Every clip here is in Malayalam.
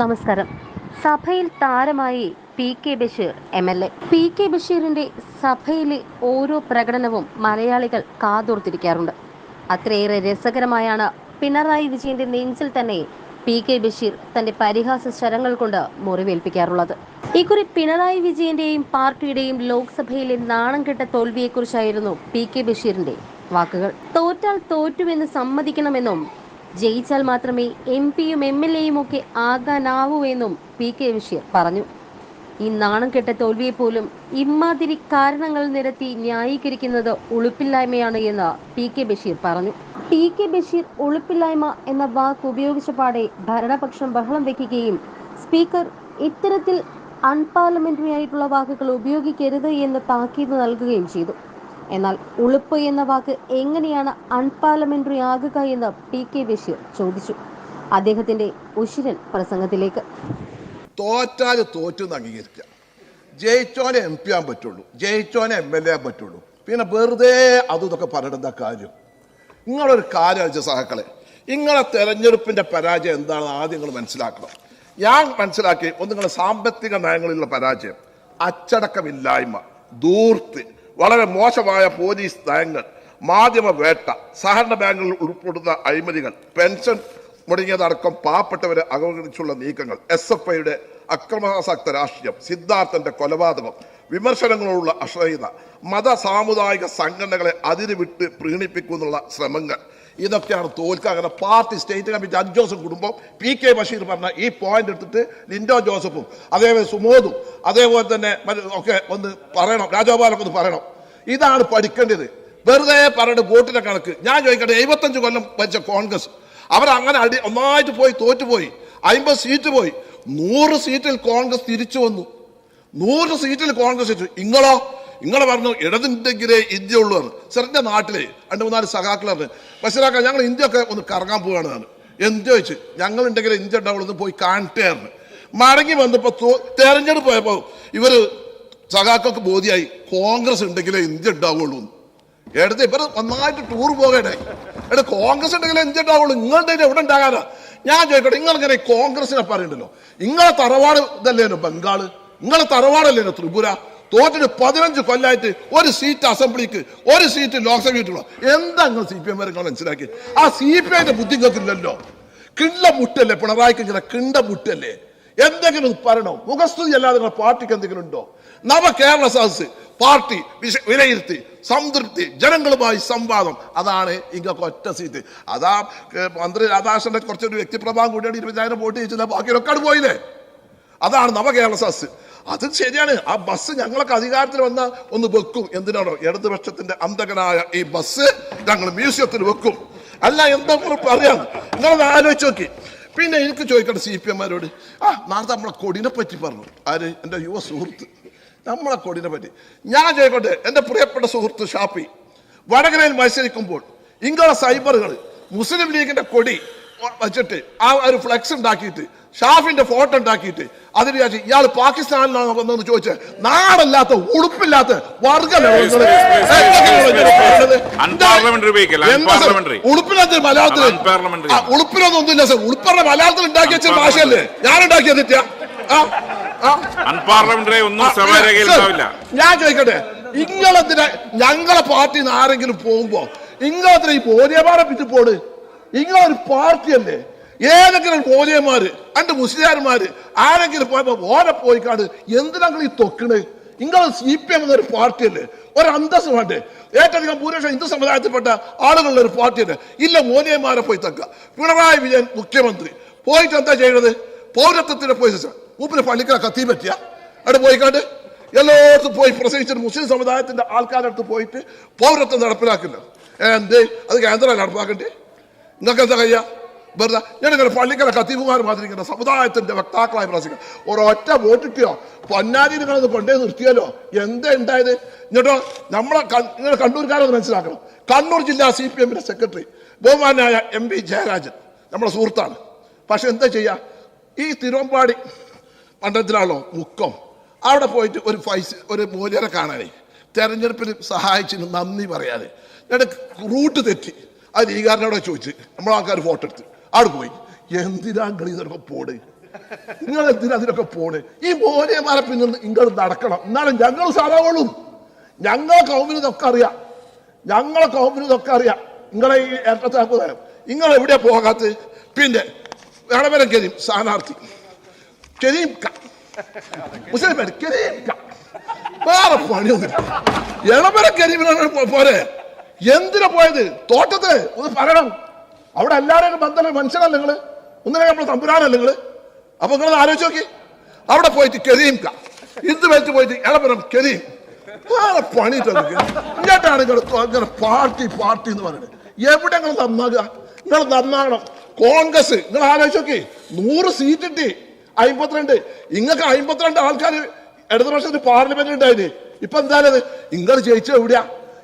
നമസ്കാരം. സഭയിൽ താരമായി P K Basheer M L A. P K ബഷീറിന്റെ സഭയിലെ ഓരോ പ്രകടനവും മലയാളികൾ കാതോർത്തിരിക്കാറുണ്ട്. അത്രയേറെ രസകരമായാണ് പിണറായി വിജയന്റെ നെഞ്ചിൽ തന്നെ പി കെ ബഷീർ തന്റെ പരിഹാസ ശരങ്ങൾ കൊണ്ട് മുറിവേൽപ്പിക്കാറുള്ളത്. ഇക്കുറി പിണറായി വിജയന്റെയും പാർട്ടിയുടെയും ലോക്സഭയിലെ നാണം കെട്ട തോൽവിയെക്കുറിച്ചായിരുന്നു പി കെ ബഷീറിന്റെ വാക്കുകൾ. തോറ്റാൽ തോറ്റുവെന്ന് സമ്മതിക്കണമെന്നും ജയിച്ചാൽ മാത്രമേ എം പിയും എം എൽ എയും ഒക്കെ ആകാനാവൂ എന്നും പി കെ ബഷീർ പറഞ്ഞു. ഈ നാണം കെട്ട തോൽവിയെ പോലും കാരണങ്ങൾ നിരത്തി ന്യായീകരിക്കുന്നത് ഉളുപ്പില്ലായ്മയാണ് എന്ന് പി കെ ബഷീർ പറഞ്ഞു. പി കെ ബഷീർ ഉളുപ്പില്ലായ്മ എന്ന വാക്ക് ഉപയോഗിച്ച പാടെ ഭരണപക്ഷം ബഹളം വെക്കുകയും സ്പീക്കർ ഇത്തരത്തിൽ അൺപാർലമെന്ററി ആയിട്ടുള്ള വാക്കുകൾ ഉപയോഗിക്കരുത് എന്ന് താക്കീത് നൽകുകയും ചെയ്തു. എന്നാൽ ഉളുപ്പ് എന്ന വാക്ക് എങ്ങനെയാണ് അൺപാർലമെന്ററി ആകുക എന്ന് പി കെ ബഷീർ ചോദിച്ചു. അദ്ദേഹത്തിന്റെ ഉശിരൻ പ്രസംഗത്തിലേക്ക്. തോറ്റാൽ തോറ്റു അംഗീകരിക്കുക. ജയിച്ചോനെ എം പി ആൻ പറ്റുള്ളൂ. ജയിച്ചോനെ എം എൽ എ ആൻ പറ്റുള്ളൂ. പിന്നെ വെറുതെ അതും ഇതൊക്കെ പറയേണ്ട കാര്യം? നിങ്ങളൊരു കാര്യം സഹാക്കളെ. നിങ്ങളെ തെരഞ്ഞെടുപ്പിന്റെ പരാജയം എന്താണെന്ന് ആദ്യം നിങ്ങൾ മനസ്സിലാക്കണം. ഞാൻ മനസ്സിലാക്കി ഒന്ന് നിങ്ങളുടെ സാമ്പത്തിക നയങ്ങളിലുള്ള പരാജയം അച്ചടക്കമില്ലായ്മ ദൂർത്ത് വളരെ മോശമായ പോലീസ് നയങ്ങൾ മാധ്യമ വേട്ട സഹകരണ ബാങ്കുകളിൽ ഉൾപ്പെടുന്ന അഴിമതികൾ പെൻഷൻ മുടങ്ങിയതടക്കം പാവപ്പെട്ടവരെ അവഗണിച്ചുള്ള നീക്കങ്ങൾ എസ് എഫ് ഐയുടെ അക്രമാസക്ത രാഷ്ട്രീയം സിദ്ധാർത്ഥന്റെ കൊലപാതകം വിമർശനങ്ങളോടുള്ള അശ്രയത മത സാമുദായിക സംഘടനകളെ അതിരുവിട്ട് പ്രീണിപ്പിക്കുന്നുള്ള ശ്രമങ്ങൾ ഇതൊക്കെയാണ് തോൽക്കുക അങ്ങനെ പാർട്ടി സ്റ്റേറ്റ് കമ്മിറ്റി അജ്ജോസും കുടുംബം പി കെ ബഷീർ പറഞ്ഞ ഈ പോയിന്റ് എടുത്തിട്ട് ലിൻഡോ ജോസഫും അതേപോലെ സുമോദും അതേപോലെ തന്നെ ഒക്കെ ഒന്ന് പറയണം. രാജഗോപാലൊക്കെ ഒന്ന് പറയണം. ഇതാണ് പഠിക്കേണ്ടത്. വെറുതെ പറഞ്ഞിട്ട് വോട്ടിന്റെ കണക്ക്. ഞാൻ ചോദിക്കട്ടെ എഴുപത്തഞ്ച് കൊല്ലം വെച്ച കോൺഗ്രസ് അവരങ്ങനെ അടി ഒന്നായിട്ട് പോയി തോറ്റുപോയി അമ്പത് സീറ്റ് പോയി. നൂറ് സീറ്റിൽ കോൺഗ്രസ് തിരിച്ചു വന്നു. നൂറ് സീറ്റിൽ കോൺഗ്രസ് ഇങ്ങളോ ഇങ്ങളെ പറഞ്ഞു ഇടതുണ്ടെങ്കിലേ ഇന്ത്യ ഉള്ളൂ പറഞ്ഞു സാറിന്റെ നാട്ടിലെ. രണ്ട് മൂന്നാൽ സഖാക്കളാണ് ബഷീറാക്ക ഞങ്ങൾ ഇന്ത്യ ഒക്കെ ഒന്ന് കറങ്ങാൻ പോവുകയാണ് ഞാൻ എന്ത് ചോദിച്ചു? ഞങ്ങൾ ഉണ്ടെങ്കിൽ ഇന്ത്യ ഉണ്ടാവുള്ളൂ പോയി കാണട്ടെയായിരുന്നു മടങ്ങി വന്നപ്പോൾ തെരഞ്ഞെടുപ്പ് പോയപ്പോൾ ഇവർ സഖാക്കൾക്ക് ബോധ്യായി കോൺഗ്രസ് ഉണ്ടെങ്കിലേ ഇന്ത്യ ഉണ്ടാവുള്ളൂ. എടുത്ത് ഇവർ നന്നായിട്ട് ടൂർ പോകട്ടെ എടാ കോൺഗ്രസ് ഉണ്ടെങ്കിൽ ഇന്ത്യ ഉണ്ടാവുള്ളൂ. നിങ്ങളുടെ എവിടെ ഉണ്ടാകാനാ? ഞാൻ ചോദിക്കട്ടെ നിങ്ങളിങ്ങനെ കോൺഗ്രസിനെ പറയണ്ടല്ലോ നിങ്ങളെ തറവാട് ഇതല്ലേനോ ബംഗാൾ? നിങ്ങളെ തറവാടല്ലേനോ ത്രിപുര? തോറ്റിട്ട് പതിനഞ്ച് കൊല്ലായിട്ട് ഒരു സീറ്റ് അസംബ്ലിക്ക് ഒരു സീറ്റ് ലോക്സഭയിട്ടുള്ള എന്താ നിങ്ങൾ സി പി എം വരെ മനസ്സിലാക്കി ആ സി പി ഐന്റെ ബുദ്ധി നിങ്ങൾക്കില്ലല്ലോ കിണ്ട മുട്ടല്ലേ പിണറായിക്ക് ഇങ്ങനെ കിണ്ട മുട്ടല്ലേ എന്തെങ്കിലും പറയണോ? മുഖസ്തുതി അല്ലാതെ നിങ്ങളുടെ പാർട്ടിക്ക് എന്തെങ്കിലും ഉണ്ടോ? നവകേരള സദസ് പാർട്ടി വിലയിരുത്തി സംതൃപ്തി ജനങ്ങളുമായി സംവാദം. അതാണ് ഇങ്ങൊക്കെ ഒറ്റ സീറ്റ് അതാ മന്ത്രി രാധാകൃഷ്ണന്റെ കുറച്ചൊരു വ്യക്തിപ്രഭാവം കൂടിയാണ് ഇരുപതിനായിരം വോട്ട് ചെയ്യിച്ചില്ല ബാക്കിയൊക്കെ പോയില്ലേ? അതാണ് നവകേരള സദസ് അത് ശരിയാണ്. ആ ബസ് ഞങ്ങളൊക്കെ അധികാരത്തിൽ വന്ന ഒന്ന് വെക്കും. എന്തിനാണോ? ഇടതുപക്ഷത്തിന്റെ അന്തകനായ ഈ ബസ് ഞങ്ങൾ മ്യൂസിയത്തിൽ വെക്കും. അല്ല എന്താ അറിയാം നിങ്ങളത് ആലോചിച്ച് നോക്കി. പിന്നെ എനിക്ക് ചോദിക്കട്ടെ സി പി എമ്മാരോട് ആ നാളത്തെ നമ്മളെ കൊടിനെ പറ്റി പറഞ്ഞു. ആര്? എന്റെ യുവ സുഹൃത്ത്. നമ്മളെ കൊടിനെ പറ്റി. ഞാൻ ചോദിക്കട്ടെ എന്റെ പ്രിയപ്പെട്ട സുഹൃത്ത് ഷാപ്പി വടകരയിൽ മത്സരിക്കുമ്പോൾ ഇങ്ങളെ സൈബറുകൾ മുസ്ലിം ലീഗിന്റെ കൊടി വെച്ചിട്ട് ആ ഒരു ഫ്ലെക്സ് ഉണ്ടാക്കിയിട്ട് ഷാഫിന്റെ ഫോട്ടോ ഉണ്ടാക്കിയിട്ട് അതിന് വിചാരിച്ചു ഇയാൾ പാകിസ്ഥാനിലാണ് വന്നതെന്ന് ചോദിച്ച് നാടല്ലാത്ത ഉടുപ്പില്ലാത്ത. ഉളുപ്പിനകത്ത് മലയാളത്തിൽ ഉളുപ്പിനൊന്നും ഒന്നുമില്ല സർ? ഉളുപ്പറ മലയാളത്തിൽ ഉണ്ടാക്കി വെച്ച ഭാഷയല്ലേ? ഞാൻ ഉണ്ടാക്കിയത് ഞാൻ ചോദിക്കട്ടെ ഇങ്ങളെന്തിനാ ഞങ്ങളെ പാർട്ടിന്ന് ആരെങ്കിലും പോകുമ്പോ ഇങ്ങളെന്തിനാ ഈ ബോധ്യമാരെ പിറ്റി പോട് ഇങ്ങളൊരു പാർട്ടിയല്ലേ? ഏതെങ്കിലും കോലിയന്മാര് അന്റെ മുസ്ലിയാർമാര് ആരെങ്കിലും പോയപ്പോ ഓരെ പോയിക്കാട് എന്തിനാ നിങ്ങൾ ഈ തൊക്കണ്? നിങ്ങൾ സി പി എം എന്നൊരു പാർട്ടിയല്ലേ? ഒരു അന്തസ് വേണ്ടേ? ഏറ്റവും ഭൂരിപക്ഷം ഹിന്ദു സമുദായത്തിൽപ്പെട്ട ആളുകളുടെ ഒരു പാർട്ടിയല്ലേ? ഇല്ല മോനിയന്മാരെ പോയി തക്ക. പിണറായി വിജയൻ മുഖ്യമന്ത്രി. പോയിട്ട് എന്താ ചെയ്യണത്? പൗരത്വത്തിന് പോയി മൂപ്പിന് പള്ളിക്കല കത്തി പറ്റിയ. അവിടെ പോയിക്കാണ്ട് എല്ലായിടത്തും പോയി പ്രസംഗിച്ചിട്ട് മുസ്ലിം സമുദായത്തിന്റെ ആൾക്കാരുടെ അടുത്ത് പോയിട്ട് പൗരത്വം നടപ്പിലാക്കില്ല എന്ത്? അത് കേന്ദ്രം നടപ്പാക്കണ്ടേ? നിങ്ങൾക്ക് എന്താ കഴിയുക വെറുതെ ഞാനിങ്ങനെ പള്ളിക്കല കത്തീഫുമാർ മാതിരി ഇങ്ങനെ സമുദായത്തിന്റെ വക്താക്കളായി പ്രസംഗിക്കാം ഒരൊറ്റ വോട്ടിട്ടോ പൊന്നാരി നിങ്ങളത് കൊണ്ടേ നിർത്തിയാലോ? എന്താ ഉണ്ടായത്? എന്നിട്ടോ നമ്മളെ നിങ്ങൾ കണ്ണൂർക്കാരൊന്ന് മനസ്സിലാക്കണം. കണ്ണൂർ ജില്ലാ സി പി എമ്മിന്റെ സെക്രട്ടറി ബഹുമാനായ എം പി ജയരാജൻ നമ്മുടെ സുഹൃത്താണ്. പക്ഷെ എന്താ ചെയ്യാ? ഈ തിരുവമ്പാടി മണ്ഡലത്തിലാണല്ലോ മുക്കം. അവിടെ പോയിട്ട് ഒരു പൈസ ഒരു മൂല്യരെ കാണാനേ തെരഞ്ഞെടുപ്പിന് സഹായിച്ചതിന് നന്ദി പറയാതെ ഞാൻ റൂട്ട് തെറ്റി. ആ ലീഗാരനോടെ നമ്മൾ നമ്മളെ ആൾക്കാർ ഫോട്ടോ എടുത്ത്. അവിടെ പോയി. എന്തിനാ കളി ഇതൊക്കെ പോട് നിങ്ങൾ എന്തിനാ അതിനൊക്കെ പോണ്? ഈ മോനെമാരെ പിന്നെ നിങ്ങൾ നടക്കണം. എന്നാലും ഞങ്ങൾ സാധാവുള്ളൂ ഞങ്ങളെ കൗമിന് ഇതൊക്കെ അറിയാം. ഞങ്ങളെ കൗമിന് ഇതൊക്കെ അറിയാം. നിങ്ങളെ ഈ ഏറ്റത്താക്കു തരാം നിങ്ങൾ എവിടെയാ പോകാത്ത പിന്നെ വേണമെങ്കിലും കരീം സ്ഥാനാർത്ഥി. കരീം. മുസ്ലിം കരീം. വേറെ പണിയൊന്നും ഇളമര കരീമിനാണ് പോരെ? എന്തിനാ പോയത്? തോട്ടത്ത് ഒന്ന് പറയണം. അവിടെ എല്ലാവരും ബന്ധം മനുഷ്യനല്ല നിങ്ങൾ. ഒന്നിനെ നമ്മൾ തമ്പുരാനല്ല നിങ്ങൾ. അപ്പൊ നിങ്ങൾ ആലോചിച്ച് നോക്കി. അവിടെ പോയിട്ട് കെതിയും. ഇത് വെച്ച് പോയിട്ട് ഇളമരം കെതിയും. വേറെ പണി ഇങ്ങോട്ടാണ് നിങ്ങൾ ഇങ്ങനെ പാർട്ടി പാർട്ടി എന്ന് പറയുന്നത്. എവിടെ നിങ്ങൾ നന്നാകുക? നിങ്ങൾ നന്നാകണം. കോൺഗ്രസ് നിങ്ങൾ ആലോചിച്ച് നോക്കി. നൂറ് സീറ്റ് കിട്ടി. അമ്പത്തിരണ്ട്. ഇങ്ങക്ക് അമ്പത്തിരണ്ട് ആൾക്കാർ ഇടതുപക്ഷത്തിന് പാർലമെന്റ് ഉണ്ടായിരുന്നു ഇപ്പൊ എന്തായാലും നിങ്ങൾ ജയിച്ച എവിടെയാ?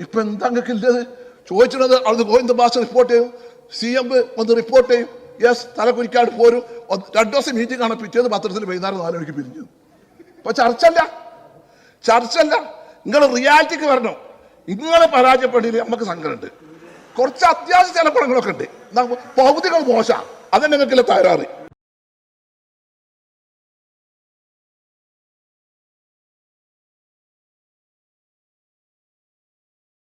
ഇപ്പൊ എന്താ നിങ്ങൾക്ക് ഇല്ലത്? ചോദിച്ചിരുന്നത് അവിടുന്ന് ഗോവിന്ദ ഭാഷ റിപ്പോർട്ട് ചെയ്യും. സി എം ഒന്ന് റിപ്പോർട്ട് ചെയ്യും. യെസ് തലക്കുരിക്കാട് പോരും. രണ്ടു ദിവസം മീറ്റിംഗ് ആണ്. പിറ്റേന്ന് പത്രത്തിൽ വൈകുന്നേരം നാല് മണിക്ക് പിരിഞ്ഞു. ഇപ്പൊ ചർച്ചല്ല. ചർച്ചല്ല. നിങ്ങൾ റിയാലിറ്റിക്ക് വരണം. നിങ്ങൾ പരാജയപ്പെട്ടില്ല നമുക്ക് സങ്കടമുണ്ട്. കുറച്ച് അത്യാവശ്യ ചില ഗുണങ്ങളൊക്കെ ഉണ്ട്. പൗതികൾ മോശ അതന്നെ നിങ്ങൾക്കില്ല തകരാറ്?